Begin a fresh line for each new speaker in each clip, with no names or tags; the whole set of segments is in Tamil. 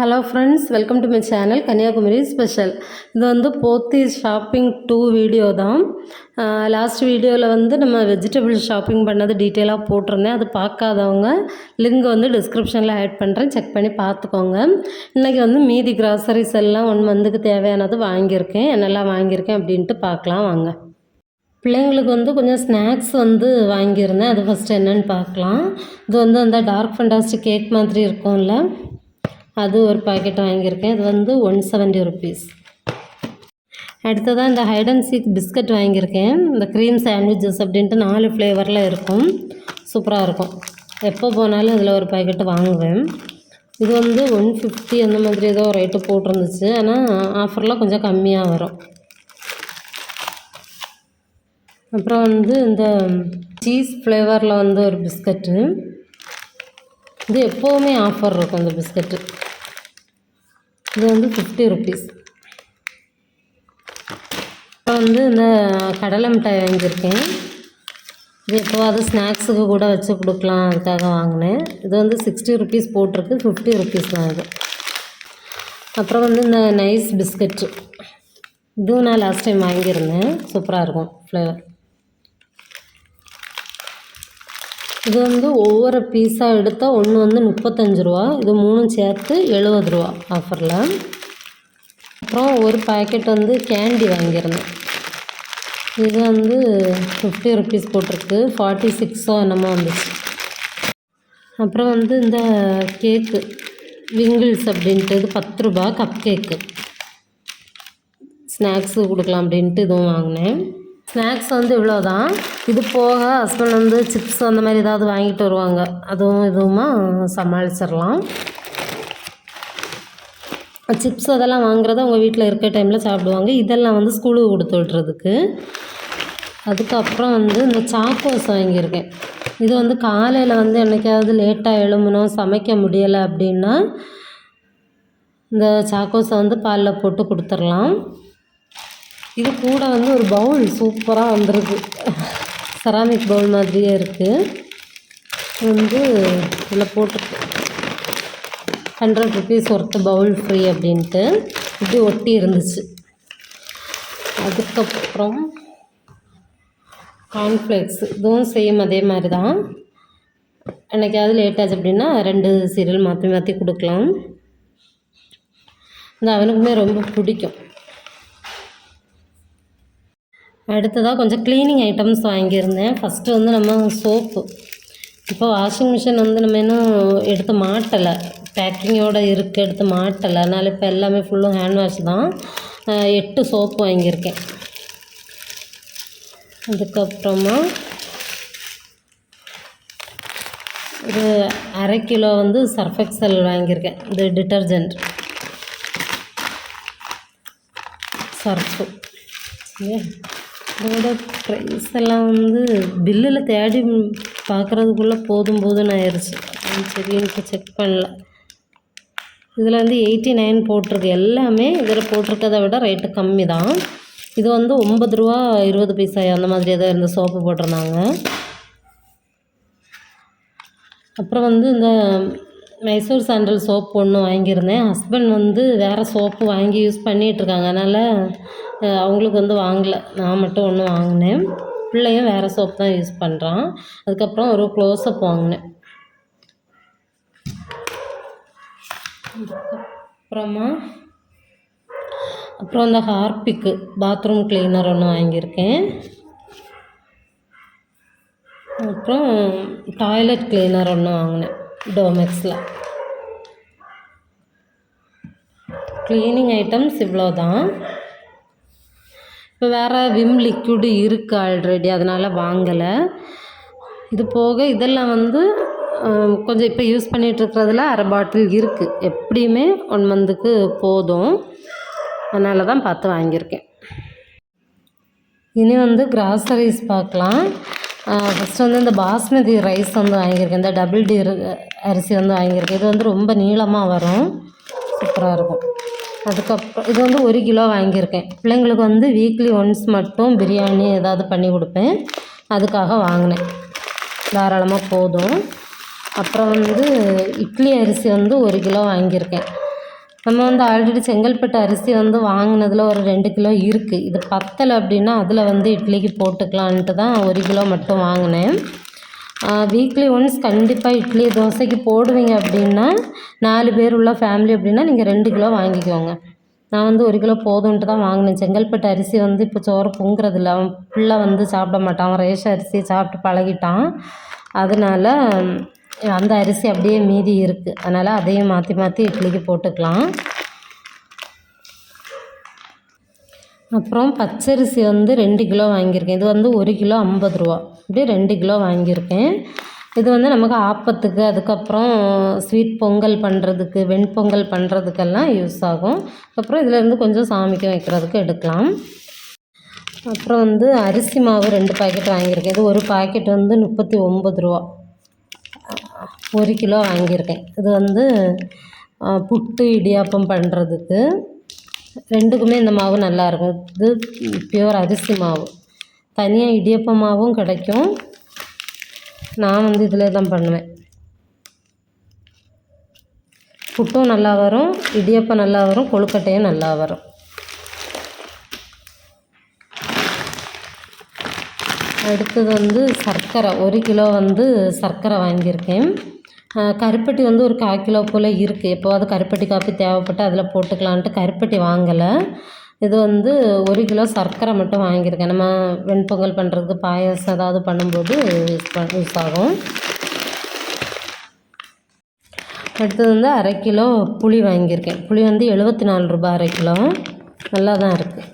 Hello friends welcome to my channel Kanyakumari special இது வந்து போத்தி ஷாப்பிங் டூ வீடியோ தான். லாஸ்ட் வீடியோவில் வந்து நம்ம வெஜிடபிள் ஷாப்பிங் பண்ணது டீட்டெயிலாக போட்டிருந்தேன். அது பார்க்காதவங்க லிங்க் வந்து டிஸ்கிரிப்ஷனில் ஆட் பண்ணுறேன் செக் பண்ணி பார்த்துக்கோங்க. இன்றைக்கி வந்து மீதி கிராசரிஸ் எல்லாம் ஒன் மந்த்துக்கு தேவையானது வாங்கியிருக்கேன். என்னெல்லாம் வாங்கியிருக்கேன் அப்படின்ட்டு பார்க்கலாம் வாங்க. பிள்ளைங்களுக்கு வந்து கொஞ்சம் ஸ்நாக்ஸ் வந்து வாங்கியிருந்தேன். அது ஃபஸ்ட்டு என்னென்னு பார்க்கலாம். இது வந்து அந்த டார்க் ஃபண்டாஸ்டிக் கேக் மாதிரி இருக்கும்ல. அது ஒரு பாக்கெட் வாங்கியிருக்கேன். இது வந்து ஒன் செவன்ட்டி ருபீஸ் அடுத்ததாக இந்த ஹைட் அண்ட் சீக் பிஸ்கட் வாங்கியிருக்கேன். இந்த க்ரீம் சாண்ட்விச்சஸ் அப்படின்ட்டு நாலு ஃப்ளேவரில் இருக்கும். சூப்பராக இருக்கும். எப்போ போனாலும் இதில் ஒரு பாக்கெட்டு வாங்குவேன். இது வந்து ஒன் ஃபிஃப்டி அந்த மாதிரி ஏதோ ரேட்டு போட்டிருந்துச்சு. ஆனால் ஆஃபரில் கொஞ்சம் கம்மியாக வரும். அப்புறம் வந்து இந்த சீஸ் ஃப்ளேவரில் வந்து ஒரு பிஸ்கட்டு இது எப்போவுமே ஆஃபர் இருக்கும் இந்த பிஸ்கட்டு இது வந்து ஃபிஃப்டி ருபீஸ் இப்போ வந்து இந்த கடலை மிட்டாய் வாங்கியிருக்கேன். இது எப்போவாது ஸ்நாக்ஸுக்கு கூட வச்சு கொடுக்கலாம் அதுக்காக வாங்கினேன். இது வந்து சிக்ஸ்டி ருபீஸ் போட்டிருக்கு ஃபிஃப்டி ருபீஸ் தான் இது. அப்புறம் வந்து இந்த நைஸ் பிஸ்கட்டு இதுவும் நான் லாஸ்ட் டைம் வாங்கியிருந்தேன். சூப்பராக இருக்கும் ஃப்ளேவர் இது வந்து ஒவ்வொரு பீஸாக எடுத்தால் ஒன்று வந்து முப்பத்தஞ்சு ரூபா இது மூணும் சேர்த்து எழுபது ரூபா ஆஃபரில் அப்புறம் ஒரு பாக்கெட் வந்து கேண்டி வாங்கியிருந்தேன். இது வந்து ஃபிஃப்டி ருபீஸ் போட்டிருக்கு ஃபார்ட்டி சிக்ஸோ என்னமோ வந்துச்சு. அப்புறம் வந்து இந்த கேக்கு விங்கிள்ஸ் அப்படின்ட்டு இது பத்து ரூபா கப் கேக்கு ஸ்நாக்ஸு கொடுக்கலாம் அப்படின்ட்டு இதுவும் வாங்கினேன். ஸ்நாக்ஸ் வந்து இவ்வளோ தான் இது போக ஹஸ்பண்ட் வந்து சிப்ஸ் அந்த மாதிரி ஏதாவது வாங்கிட்டு வருவாங்க. அதுவும் இதுவுமா சமாளிச்சிடலாம். சிப்ஸ் அதெல்லாம் வாங்குறத அவங்க வீட்டில் இருக்க டைமில் சாப்பிடுவாங்க. இதெல்லாம் வந்து ஸ்கூலுக்கு கொடுத்து விட்றதுக்கு. அதுக்கப்புறம் வந்து இந்த சாக்கோஸ் வாங்கியிருக்கேன். இது வந்து காலையில் வந்து என்றைக்காவது லேட்டாக எழும்பணும் சமைக்க முடியலை அப்படின்னா இந்த சாக்கோஸை வந்து பாலில் போட்டு கொடுத்துர்லாம் இது கூட வந்து ஒரு பவுல் சூப்பராக வந்துருக்கு. செராமிக் பவுல் மாதிரியே இருக்குது வந்து இதில் போட்டிருக்கு hundred rupees worth bowl free அப்படின்ட்டு இப்படி ஒட்டி இருந்துச்சு. அதுக்கப்புறம் கார்ன்ஃப்ளேக்ஸ் இதுவும் சேம் அதே மாதிரி தான் என்னைக்காவது லேட் ஆச்சு அப்படின்னா ரெண்டு சீரியல் மாற்றி மாற்றி கொடுக்கலாம். இந்த அவனுக்குமே ரொம்ப பிடிக்கும். அடுத்ததாக கொஞ்சம் க்ளீனிங் ஐட்டம்ஸ் வாங்கியிருந்தேன். ஃபஸ்ட்டு வந்து நம்ம சோப்பு இப்போ வாஷிங் மிஷின் வந்து நம்ம இன்னும் எடுத்து மாட்டலை. பேக்கிங்கோடு இருக்குது எடுத்து மாட்டலை. அதனால் இப்போ எல்லாமே ஃபுல்லும் ஹேண்ட் வாஷ் தான். எட்டு சோப்பு வாங்கியிருக்கேன். அதுக்கப்புறமா ஒரு அரை கிலோ வந்து சர்ஃபெக்சல் வாங்கியிருக்கேன். இது டிட்டர்ஜென்ட் சர்ஃபு அதோட ப்ரைஸ் எல்லாம் வந்து பில்லில் தேடி பார்க்குறதுக்குள்ளே போதும் போதும்னு ஆயிடுச்சு சரின்ட்டு செக் பண்ணல. இதில் வந்து எயிட்டி நைன் போட்டிருக்கு. எல்லாமே இதில் போட்டிருக்கதை விட ரேட்டு கம்மி தான் இது வந்து ஒம்பது ரூபா இருபது பைசா அந்த மாதிரி ஏதோ இந்த சோப்பு போட்டிருந்தாங்க. அப்புறம் வந்து இந்த மைசூர் சாண்டல் சோப் ஒன்று வாங்கியிருந்தேன். ஹஸ்பண்ட் வந்து வேறு சோப்பு வாங்கி யூஸ் பண்ணிகிட்ருக்காங்க அதனால் அவங்களுக்கு வந்து வாங்கலை. நான் மட்டும் ஒன்று வாங்கினேன். பிள்ளையும் வேறு சோப் தான் யூஸ் பண்ணுறான் அதுக்கப்புறம் ஒரு க்ளோஸ்அப் வாங்கினேன். அப்புறமா அப்புறம் இந்த ஹார்பிக்கு பாத்ரூம் கிளீனர் ஒன்று வாங்கியிருக்கேன். அப்புறம் டாய்லெட் கிளீனர் ஒன்று வாங்கினேன். டோமெக்ஸில் க்ளீனிங் ஐட்டம்ஸ் இவ்வளோ தான் இப்போ வேறு விம் லிக்விடு இருக்குது ஆல்ரெடி அதனால் வாங்கலை. இது போக இதெல்லாம் வந்து கொஞ்சம் இப்போ யூஸ் பண்ணிகிட்ருக்கிறதுல அரை பாட்டில் இருக்குது எப்படியுமே ஒன் மந்த்துக்கு போதும். அதனால தான் பார்த்து வாங்கியிருக்கேன். இனி வந்து கிராசரிஸ் பார்க்கலாம். ஃபஸ்ட்டு வந்து இந்த பாஸ்மதி ரைஸ் வந்து வாங்கியிருக்கேன். இந்த டபுள் டி அரிசி வந்து வாங்கியிருக்கேன். இது வந்து ரொம்ப நீளமாக வரும். சூப்பராக இருக்கும். அதுக்கப்புறம் இது வந்து ஒரு கிலோ வாங்கியிருக்கேன். பிள்ளைங்களுக்கு வந்து வீக்லி ஒன்ஸ் மட்டும் பிரியாணி ஏதாவது பண்ணி கொடுப்பேன். அதுக்காக வாங்கினேன். தாராளமாக போதும். அப்புறம் வந்து இட்லி அரிசி வந்து ஒரு கிலோ வாங்கியிருக்கேன். நம்ம வந்து ஆல்ரெடி செங்கல்பட்டு அரிசி வந்து வாங்கினதில் ஒரு ரெண்டு கிலோ இருக்குது இது பத்தலை அப்படின்னா அதில் வந்து இட்லிக்கு போட்டுக்கலான்ட்டு தான் ஒரு கிலோ மட்டும் வாங்கினேன். வீக்லி ஒன்ஸ் கண்டிப்பாக இட்லி தோசைக்கு போடுவீங்க அப்படின்னா நாலு பேர் உள்ள ஃபேமிலி அப்படின்னா நீங்கள் ரெண்டு கிலோ வாங்கிக்கோங்க. நான் வந்து ஒரு கிலோ போதும்ன்ட்டு தான் வாங்கினேன். செங்கல்பட்டு அரிசி வந்து இப்போ சோறு பொங்குறதில்ல. அவன் பிள்ளை வந்து சாப்பிட மாட்டான். அவன் ரேஷன் அரிசி சாப்பிட்டு பழகிட்டான். அதனால் அந்த அரிசி அப்படியே மீதி இருக்குது அதனால் அதையும் மாற்றி மாற்றி இட்லிக்கு போட்டுக்கலாம். அப்புறம் பச்சரிசி வந்து ரெண்டு கிலோ வாங்கியிருக்கேன். இது வந்து ஒரு கிலோ ஐம்பது ரூபா. இப்படி ரெண்டு கிலோ வாங்கியிருக்கேன். இது வந்து நமக்கு ஆப்பத்துக்கு அதுக்கப்புறம் ஸ்வீட் பொங்கல் பண்ணுறதுக்கு வெண்பொங்கல் பண்ணுறதுக்கெல்லாம் யூஸ் ஆகும். அப்புறம் இதிலேருந்து கொஞ்சம் சாமிக்கு வைக்கிறதுக்கு எடுக்கலாம். அப்புறம் வந்து அரிசி மாவு ரெண்டு பாக்கெட் வாங்கியிருக்கேன். இது ஒரு பாக்கெட் வந்து முப்பத்தி ஒம்பது ரூபா. ஒரு கிலோ வாங்கியிருக்கேன். இது வந்து புட்டு இடியாப்பம் பண்ணுறதுக்கு ரெண்டுக்குமே இந்த மாவு நல்லாயிருக்கும் இது பியூர் அரிசி மாவு. தனியாக இடியப்ப மாவும் கிடைக்கும். நான் வந்து இதில் தான் பண்ணுவேன். புட்டும் நல்லா வரும் இடியப்பம் நல்லா வரும் கொழுக்கட்டையும் நல்லா வரும். அடுத்தது வந்து சர்க்கரை. ஒரு கிலோ வந்து சர்க்கரை வாங்கியிருக்கேன். கருப்பட்டி வந்து ஒரு கால் கிலோ போல் இருக்குது எப்போவாவது கருப்பட்டி காப்பி தேவைப்பட்டு அதில் போட்டுக்கலான்ட்டு கருப்பட்டி வாங்கலை. இது வந்து ஒரு கிலோ சர்க்கரை மட்டும் வாங்கியிருக்கேன். நம்ம வெண்பொங்கல் பண்ணுறதுக்கு பாயசம் ஏதாவது பண்ணும்போது யூஸ் யூஸ் ஆகும். அடுத்தது வந்து அரை கிலோ புளி வாங்கியிருக்கேன். புளி வந்து எழுபத்தி நாலு ரூபாய் அரை கிலோ. நல்லா தான் இருக்குது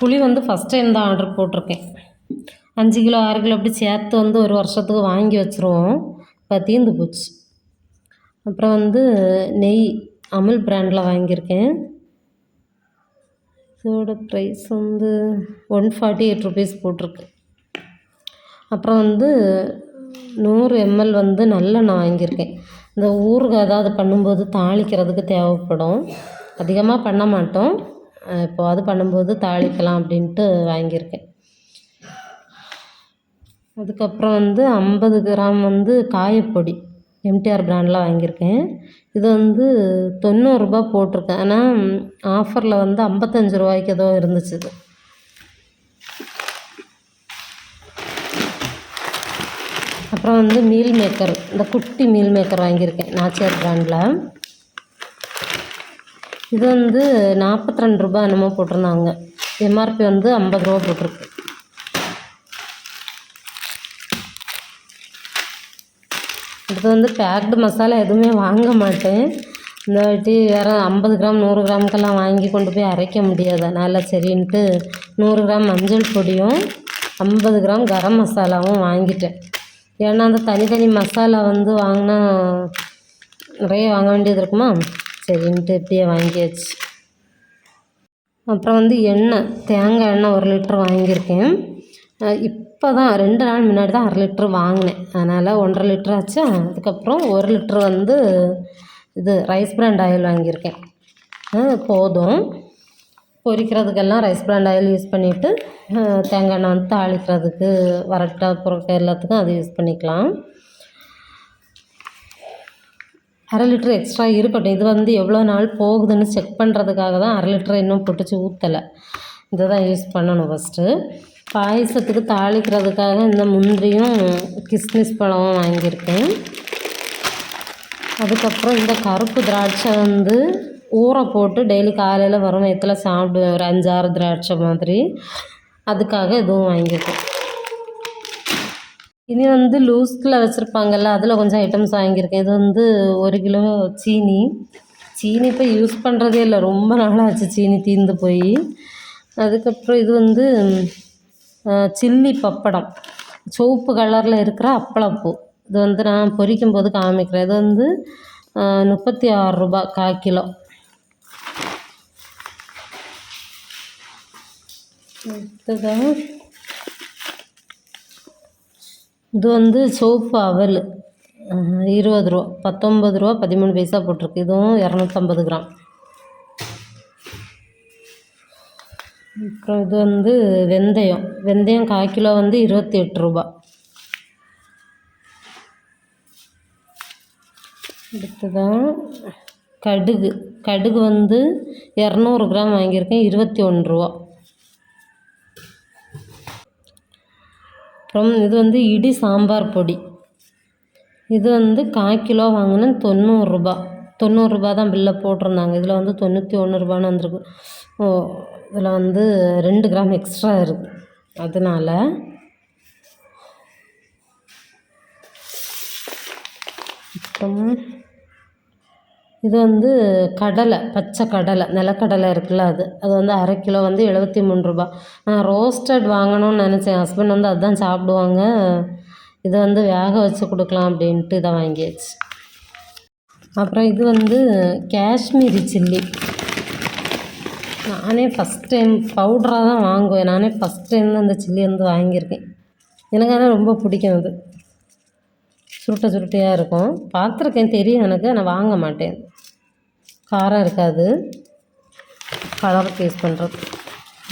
புளி வந்து ஃபஸ்ட் டைம் தான் ஆர்டர் போட்டிருக்கேன். அஞ்சு கிலோ ஆறு கிலோ அப்படி சேர்த்து வந்து ஒரு வருஷத்துக்கு வாங்கி வச்சுருவோம். இப்போ தீர்ந்து போச்சு. அப்புறம் வந்து நெய் அமுல் பிராண்டில் வாங்கியிருக்கேன். இதோட ப்ரைஸ் வந்து ஒன் ஃபார்ட்டி எயிட் ருபீஸ் போட்டிருக்கு. அப்புறம் வந்து நூறு எம்எல் வந்து நல்லெண்ணெய் வாங்கியிருக்கேன். இந்த ஊறுகாய் ஏதாவது பண்ணும்போது தாளிக்கிறதுக்கு தேவைப்படும். அதிகமாக பண்ண மாட்டோம். எப்போவாது பண்ணும்போது தாளிக்கலாம் அப்படின்ட்டு வாங்கியிருக்கேன். அதுக்கப்புறம் வந்து ஐம்பது கிராம் வந்து காயப்பொடி எம்டிஆர் பிராண்டில் வாங்கியிருக்கேன். இது வந்து தொண்ணூறுரூபா போட்டிருக்கேன். ஆனால் ஆஃபரில் வந்து ஐம்பத்தஞ்சு ரூபாய்க்கு ஏதோ இருந்துச்சு இது. அப்புறம் வந்து மீல் மேக்கர் இந்த குட்டி மீல் மேக்கர் வாங்கியிருக்கேன் நாச்சியார் பிராண்டில் இது வந்து நாற்பத்தி ரெண்டு ரூபா என்னமோ போட்டிருந்தாங்க. எம்ஆர்பி வந்து ஐம்பது ரூபா போட்டிருக்கு. அடுத்து வந்து பேக்டு மசாலா எதுவுமே வாங்க மாட்டேன். இந்த வாட்டி வேறு ஐம்பது கிராம் நூறு கிராமுக்கெல்லாம் வாங்கி கொண்டு போய் அரைக்க முடியாது. அதனால் சரின்ட்டு நூறு கிராம் மஞ்சள் பொடியும் ஐம்பது கிராம் கரம் மசாலாவும் வாங்கிட்டேன். ஏன்னா அந்த தனித்தனி மசாலா வந்து வாங்கினா நிறைய வாங்க வேண்டியது இருக்குமா? சரின்ட்டு இப்படியே வாங்கியாச்சு. அப்புறம் வந்து எண்ணெய் தேங்காய் எண்ணெய் ஒரு லிட்டர் வாங்கியிருக்கேன். இப் இப்போ தான் ரெண்டு நாள் முன்னாடி தான் அரை லிட்ரு வாங்கினேன். அதனால் ஒன்றரை லிட்ரு ஆச்சு. அதுக்கப்புறம் ஒரு லிட்ரு வந்து இது ரைஸ் பிராண்ட் ஆயில் வாங்கியிருக்கேன். போதும். பொரிக்கிறதுக்கெல்லாம் ரைஸ் பிராண்ட் ஆயில் யூஸ் பண்ணிவிட்டு தேங்காய் எண்ணெய் வந்து தாளிக்கிறதுக்கு வரட்டை புரட்டை எல்லாத்துக்கும் அது யூஸ் பண்ணிக்கலாம். அரை லிட்ரு எக்ஸ்ட்ரா இருக்கட்டும். இது வந்து எவ்வளோ நாள் போகுதுன்னு செக் பண்ணுறதுக்காக தான் அரை லிட்ரு இன்னும் பிடிச்சி ஊற்றலை இதை தான் யூஸ் பண்ணணும் ஃபஸ்ட்டு பாயசத்துக்கு தாளிக்கிறதுக்காக இந்த முந்திரியும் கிஸ்மிஸ் பழமும் வாங்கியிருக்கேன். அதுக்கப்புறம் இந்த கருப்பு திராட்சை வந்து ஊற போட்டு டெய்லி காலையில் வரும் நேரத்தில் சாப்பிடுவேன். ஒரு அஞ்சாறு திராட்சை மாதிரி. அதுக்காக இதுவும் வாங்கியிருக்கேன். இனி வந்து லூஸில் வச்சுருப்பாங்கல்ல அதில் கொஞ்சம் ஐட்டம்ஸ் வாங்கியிருக்கேன். இது வந்து ஒரு கிலோ சீனி. சீனி இப்போ யூஸ் பண்ணுறதே இல்லை. ரொம்ப நாளாச்சு சீனி தீர்ந்து போய். அதுக்கப்புறம் இது வந்து சில்லி பப்படம். சிவப்பு கலரில் இருக்கிற அப்பளப்பூ. இது வந்து நான் பொரிக்கும் போது காமிக்கிறேன். இது வந்து முப்பத்தி ஆறு ரூபா கால் கிலோ. இது வந்து சோப்பு அவல். இருபது ரூபா பத்தொம்பது ரூபா பதிமூணு பைசா போட்டிருக்கு. இதுவும் இரநூத்தம்பது கிராம். அப்புறம் இது வந்து வெந்தயம். வெந்தயம் கால் கிலோ வந்து இருபத்தி எட்டு ரூபா. அடுத்ததான் கடுகு. கடுகு வந்து இரநூறு கிராம் வாங்கியிருக்கேன் இருபத்தி ஒன்று ரூபா. அப்புறம் இது வந்து இடி சாம்பார் பொடி. இது வந்து கால் கிலோ வாங்கினேன் தொண்ணூறுரூபா தொண்ணூறுரூபா தான் பில்லை போட்டிருந்தாங்க. இதில் வந்து தொண்ணூற்றி ஒன்று ரூபான்னு வந்திருக்கு. இதில் வந்து ரெண்டு கிராம் எக்ஸ்ட்ரா இருக்குது அதனால் அப்புறம் இது வந்து கடலை பச்சை கடலை நிலக்கடலை இருக்குல்ல அது. அது வந்து அரை கிலோ வந்து எழுபத்தி மூணு ரூபா. நான் ரோஸ்டட் வாங்கணும்னு நினச்சேன். ஹஸ்பண்ட் வந்து அதுதான் சாப்பிடுவாங்க. இதை வந்து வேக வச்சு கொடுக்கலாம் அப்படின்ட்டு இதை வாங்கியாச்சு. அப்புறம் இது வந்து காஷ்மீரி சில்லி. நானே ஃபஸ்ட் டைம் பவுட்ராக தான் வாங்குவேன். நானே ஃபஸ்ட் டைம் தான் அந்த சில்லி வந்து வாங்கியிருக்கேன். எனக்கு ஆனால் ரொம்ப பிடிக்கும் அது. சுருட்டை சுருட்டையாக இருக்கும். பார்த்துருக்கேன் தெரியும் எனக்கு நான் வாங்க மாட்டேன். காரம் இருக்காது. கலருக்கு யூஸ் பண்ணுறது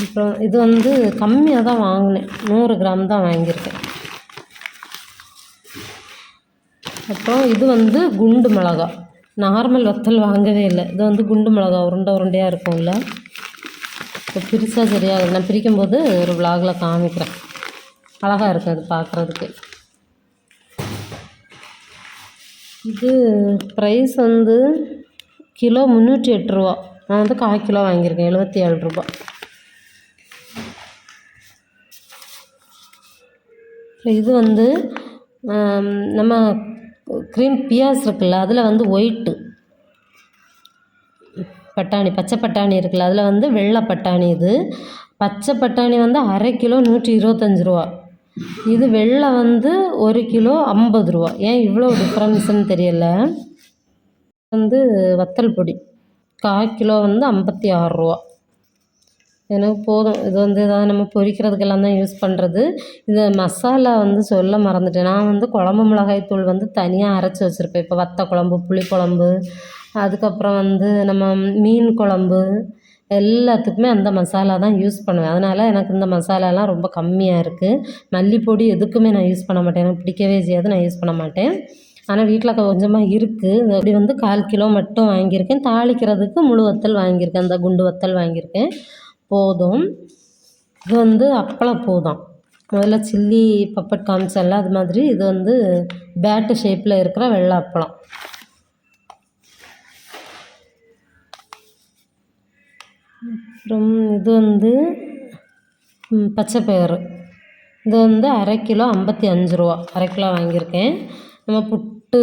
அப்புறம் இது வந்து கம்மியாக தான் வாங்கினேன். நூறு கிராம் தான் வாங்கியிருக்கேன். அப்புறம் இது வந்து குண்டு மிளகா. நார்மல் வத்தல் வாங்கவே இல்லை. இது வந்து குண்டு மிளகா உருண்டை உருண்டையாக இருக்கும்ல. பிரித்தா சரியாக நான் பிரிக்கும்போது ஒரு விலாகில் காமிக்கிறேன். அழகாக இருக்குது அது பார்க்குறதுக்கு. இது ப்ரைஸ் வந்து கிலோ முந்நூற்றி எட்டு ரூபா. நான் வந்து கால் கிலோ வாங்கியிருக்கேன். எழுபத்தி ஏழு ரூபா. இது வந்து நம்ம க்ரீன் பியாஸ் இருக்குல்ல அதில் வந்து ஒயிட்டு பட்டாணி பச்சை பட்டாணி இருக்குல்ல அதில் வந்து வெள்ளை பட்டாணி இது. பச்சை பட்டாணி வந்து அரை கிலோ நூற்றி இருபத்தஞ்சி ரூபா. இது வெள்ளை வந்து ஒரு கிலோ ஐம்பது ரூபா. ஏன் இவ்வளோ டிஃப்ரென்ஸுன்னு தெரியல. வந்து வத்தல் பொடி. கால் கிலோ வந்து ஐம்பத்தி ஆறுரூவா எனக்கு போதும். இது வந்து ஏதாவது நம்ம பொரிக்கிறதுக்கெல்லாம் தான் யூஸ் பண்ணுறது இந்த மசாலா வந்து சொல்ல மறந்துட்டேன். நான் வந்து குழம்பு மிளகாய் தூள் வந்து தனியாக அரைச்சி வச்சுருப்பேன். இப்போ வத்த குழம்பு புளி குழம்பு அதுக்கப்புறம் வந்து நம்ம மீன் குழம்பு எல்லாத்துக்குமே அந்த மசாலா தான் யூஸ் பண்ணுவேன். அதனால் எனக்கு இந்த மசாலாலாம் ரொம்ப கம்மியாக இருக்குது மல்லிப்பொடி எதுக்குமே நான் யூஸ் பண்ண மாட்டேன். எனக்கு பிடிக்கவே செய்யாது. நான் யூஸ் பண்ண மாட்டேன். ஆனால் வீட்டில் கொஞ்சமாக இருக்குது அப்படி வந்து கால் கிலோ மட்டும் வாங்கியிருக்கேன். தாளிக்கிறதுக்கு முழு வத்தல் வாங்கியிருக்கேன். அந்த குண்டு வத்தல் வாங்கியிருக்கேன். போதும். இது வந்து அப்பளப்பூ தான் முதல்ல சில்லி பப்பட் காமிச்சல்ல அது மாதிரி இது வந்து பேட்டு ஷேப்பில் இருக்கிற வெள்ளை அப்பளம். அப்புறம் இது வந்து பச்சைப்பயிறு இது வந்து அரை கிலோ ஐம்பத்தி அஞ்சு ரூபா. அரை கிலோ வாங்கியிருக்கேன். நம்ம புட்டு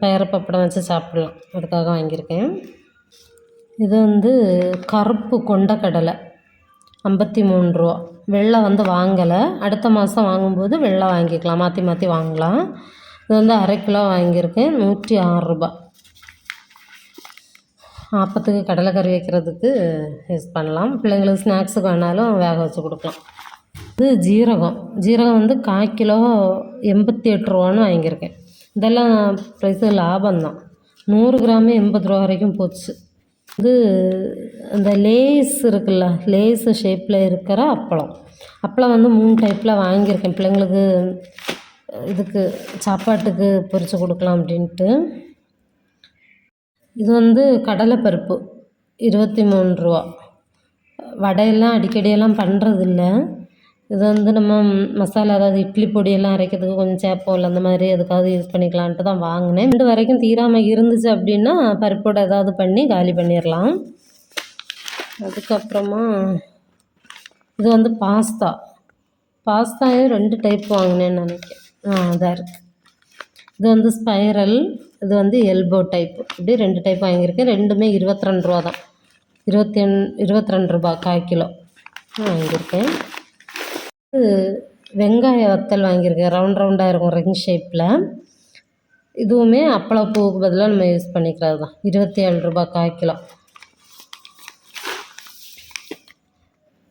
பயறு பப்படம் வச்சு சாப்பிட்லாம். அதுக்காக வாங்கியிருக்கேன். இது வந்து கருப்பு கொண்டக்கடலை ஐம்பத்தி மூணு ரூபா. வெள்ளை வந்து வாங்கலை. அடுத்த மாதம் வாங்கும்போது வெள்ளை வாங்கிக்கலாம். மாற்றி மாற்றி வாங்கலாம். இது வந்து அரை கிலோ வாங்கியிருக்கேன். நூற்றி ஆறு ரூபா. ஆப்பத்துக்கு கடலைக்கறி வைக்கிறதுக்கு யூஸ் பண்ணலாம். பிள்ளைங்களுக்கு ஸ்நாக்ஸுக்கு வேணாலும் வேக வச்சு கொடுக்கலாம். இது ஜீரகம். ஜீரகம் வந்து கால் கிலோ எண்பத்தி எட்டு ரூபான்னு வாங்கியிருக்கேன். இதெல்லாம் ப்ரைஸு லாபம்தான். நூறு கிராமு எண்பது ரூபா வரைக்கும் போச்சு. இது அந்த லேஸ் இருக்குல்ல லேஸு ஷேப்பில் இருக்கிற அப்பளம். அப்பளம் வந்து மூணு டைப்பில் வாங்கியிருக்கேன். பிள்ளைங்களுக்கு இதுக்கு சாப்பாட்டுக்கு பொரித்து கொடுக்கலாம் அப்படின்ட்டு. இது வந்து கடலைப்பருப்பு இருபத்தி மூணு ரூபா. வடையெல்லாம் அடிக்கடியெல்லாம் பண்ணுறதில்ல இது வந்து நம்ம மசாலா அதாவது இட்லி பொடியெல்லாம் அரைக்கிறதுக்கு கொஞ்சம் சேப்போல் அந்த மாதிரி எதுக்காவது யூஸ் பண்ணிக்கலான்ட்டு தான் வாங்கினேன். ரெண்டு வரைக்கும் தீராமல் இருந்துச்சு அப்படின்னா பருப்போடு ஏதாவது பண்ணி காலி பண்ணிடலாம் அதுக்கப்புறமா இது வந்து பாஸ்தா. பாஸ்தாவே ரெண்டு டைப் வாங்கினேன்னு நினைக்கிறேன். ஆ அதான் இருக்குது இது வந்து ஸ்பைரல் இது வந்து எல்போ டைப் இப்படி ரெண்டு டைப் வாங்கியிருக்கேன். ரெண்டுமே இருபத்தி ரெண்டு ரூபா தான். இருபத்தி எண் இருபத்தி ரெண்டு ரூபா கால் கிலோ. வாங்கியிருக்கேன். வெங்காய வத்தல் வாங்கியிருக்கேன். ரவுண்ட் ரவுண்டாக இருக்கும் ரிங் ஷேப்பில் இதுவுமே அப்பளப்பூவுக்கு பதிலாக நம்ம யூஸ் பண்ணிக்கிறது தான் இருபத்தி ஏழு ரூபா கால் கிலோ.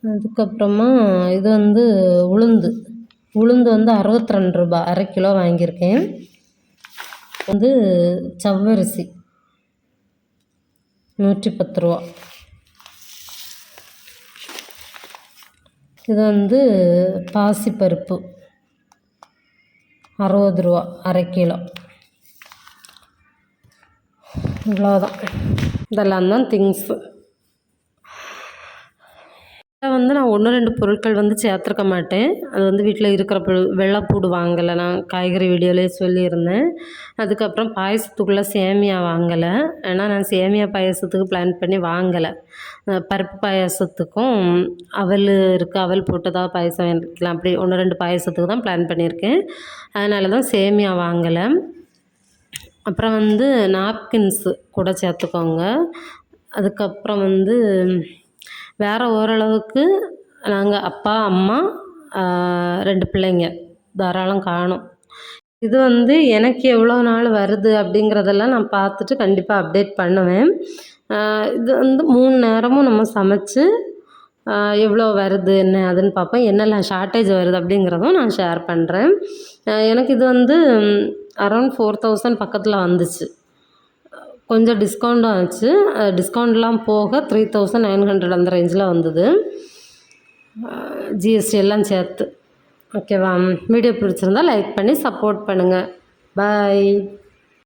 அதுக்கப்புறமா இது வந்து உளுந்து. உளுந்து வந்து அறுபத்தி ரெண்டு ரூபா அரை கிலோ வாங்கியிருக்கேன். வந்து சவ்வரிசி. நூற்றி பத்து ரூபா. இது வந்து பாசிப்பருப்பு. அறுபது ரூபா அரை கிலோ. இவ்வளோதான் இதெல்லாம் தான் திங்ஸு இதில் வந்து நான் ஒன்று ரெண்டு பொருட்கள் வந்து சேர்த்துருக்க மாட்டேன். அது வந்து வீட்டில் இருக்கிற பொருள் வெள்ளைப்பூடு வாங்கலை. நான் காய்கறி வீடியோலேயே சொல்லியிருந்தேன். அதுக்கப்புறம் பாயசத்துக்குள்ளே சேமியா வாங்கலை. ஏன்னா நான் சேமியா பாயசத்துக்கு பிளான் பண்ணி வாங்கலை. பருப்பு பாயசத்துக்கும் அவல் இருக்குது அவல் போட்டு தான் பாயசம் வைக்கலாம் அப்படி ஒன்று ரெண்டு பாயசத்துக்கு தான் பிளான் பண்ணியிருக்கேன். அதனால தான் சேமியா வாங்கலை. அப்புறம் வந்து நாப்கின்ஸு கூட சேர்த்துக்கோங்க. அதுக்கப்புறம் வந்து வேறு ஓரளவுக்கு நாங்கள் அப்பா அம்மா ரெண்டு பிள்ளைங்க. தாராளம் காணும். இது வந்து எனக்கு எவ்வளோ நாள் வருது அப்படிங்கிறதெல்லாம் நான் பார்த்துட்டு கண்டிப்பாக அப்டேட் பண்ணுவேன். இது வந்து மூணு நேரமும் நம்ம சமைச்சு எவ்வளோ வருது என்ன அதுன்னு பார்ப்போம். என்னெல்லாம் ஷார்ட்டேஜ் வருது அப்படிங்கிறதும் நான் ஷேர் பண்ணுறேன் எனக்கு இது வந்து அரௌண்ட் ஃபோர் தௌசண்ட் பக்கத்தில் வந்துச்சு. கொஞ்சம் டிஸ்கவுண்ட்டும் ஆச்சு. டிஸ்கவுண்ட்லாம் போக த்ரீ தௌசண்ட் நைன் ஹண்ட்ரட் அந்த ரேஞ்சில் வந்தது. ஜிஎஸ்டி எல்லாம் சேர்த்து. ஓகேவா? வீடியோ பிடிச்சிருந்தா லைக் பண்ணி சப்போர்ட் பண்ணுங்கள் பாய்